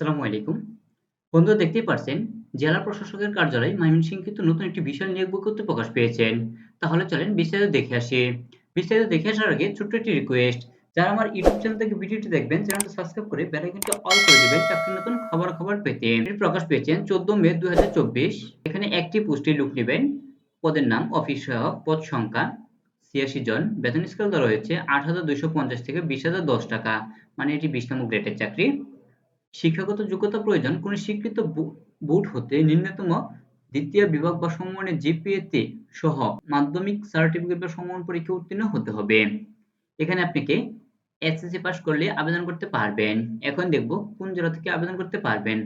আসসালামু আলাইকুম। বন্ধুরা দেখতেই পারছেন, জেলা প্রশাসকের কার্যালয় ময়মনসিংহ কিন্তু নতুন একটি বিশাল নিয়োগ বিজ্ঞপ্তি প্রকাশ পেয়েছেন। তাহলে চলেন বিস্তারিত দেখে আসি। বিস্তারিত দেখে আসার আগে ছোট্ট একটি রিকোয়েস্ট যারা আমার ইউটিউব চ্যানেল থেকে ভিডিওটি দেখবেন, চ্যানেলটা সাবস্ক্রাইব করে বেল আইকনটি অল করে দিবেন চাকরির নতুন খবর খবর পেতে। এটি প্রকাশ পেয়েছেন 14 মে 2024 এখানে একটি পোস্টে লুক নেবেন। পদের নাম অফিস সহায়ক, পদ সংখ্যা ছিয়াশি জন। বেতন স্কেল রয়েছে আট হাজার দুইশো পঞ্চাশ থেকে বিশ হাজার দশ টাকা। মানে এটি বিশ নম্বর গ্রেডের চাকরি। শিক্ষাগত যোগ্যতা প্রয়োজন। কোন স্বীকৃত বোর্ড হতে ন্যূনতম দ্বিতীয় বিভাগ বা সমমানের জিপিএতে সহ মাধ্যমিক সার্টিফিকেট বা সমমান পরীক্ষা উত্তীর্ণ হতে হবে। এখানে আপনাকে এসএসসি পাস করলে আবেদন করতে পারবেন। এখন দেখব কোন জেলা থেকে আবেদন করতে পারবেন।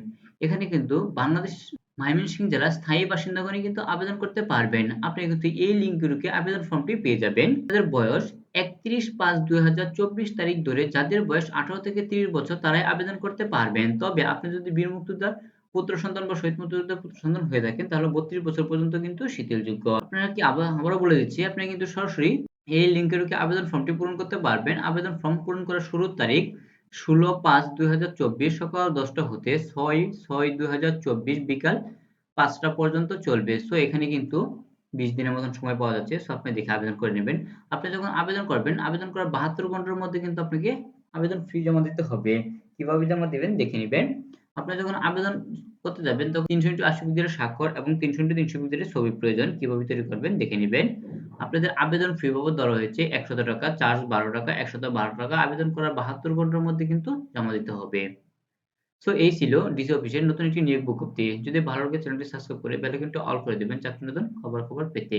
এখানে কিন্তু বাংলাদেশ ময়মনসিংহ জেলার স্থায়ী বাসিন্দাগণই কিন্তু আবেদন করতে পারবেন। আপনি কিন্তু এই লিঙ্কে ঢুকে আবেদন ফর্মটি পেয়ে যাবেন। তাদের বয়স একত্রিশ পাঁচ দুই হাজার চব্বিশ তারিখ ধরে যাদের বয়স আঠারো থেকে তিরিশ বছর তারাই আবেদন করতে পারবেন। তবে আপনি যদি বীর মুক্তিযোদ্ধার পুত্র সন্তান বা শহীদ মুক্তিযোদ্ধার পুত্র সন্তান হয়ে থাকেন, তাহলে বত্রিশ বছর পর্যন্ত কিন্তু শিথিলযোগ্য। আপনারা কি আবার বলে দিচ্ছি, আপনি কিন্তু সরাসরি এই লিঙ্কে ঢুকে আবেদন ফর্মটি পূরণ করতে পারবেন। আবেদন ফর্ম পূরণ করার শুরুর তারিখ ষোলো পাঁচ দুই হাজার চব্বিশ, সকাল দশটা হতে ছয় ছয় দুই হাজার চব্বিশ বিকাল পাঁচটা পর্যন্ত চলবে। সো এখানে কিন্তু বিশ দিনের মতন সময় পাওয়া যাচ্ছে সো আপনি দেখে আবেদন করে নেবেন। আপনি যখন আবেদন করবেন, আবেদন করার বাহাত্তর ঘণ্টার মধ্যে কিন্তু আপনাকে আবেদন ফি জমা দিতে হবে। কীভাবে জমা দিবেন দেখে নেবেন। আপনি যখন আবেদন করতে যাবেন, তখন তিনশো ইন্টু আশি পিক্সেলের স্বাক্ষর এবং তিনশো ইন্টু তিনশো পিক্সেলের ছবি প্রয়োজন কীভাবে তৈরি করবেন দেখে নেবেন। আপনাদের আবেদন ফি বাবদ ধরা হয়েছে একশত টাকা, চার্জ বারো টাকা, একশত বারো টাকা। আবেদন করার বাহাত্তর ঘণ্টার মধ্যে কিন্তু জমা দিতে হবে। সো এই ছিল ডিসি অফিসের নতুন একটি নিয়োগ বিজ্ঞপ্তি। যদি ভালো লাগে চ্যানেলটি সাবস্ক্রাইব করে বেলাইকনটি অল করে দিবেন চাকরি নতুন খবর খবর পেতে।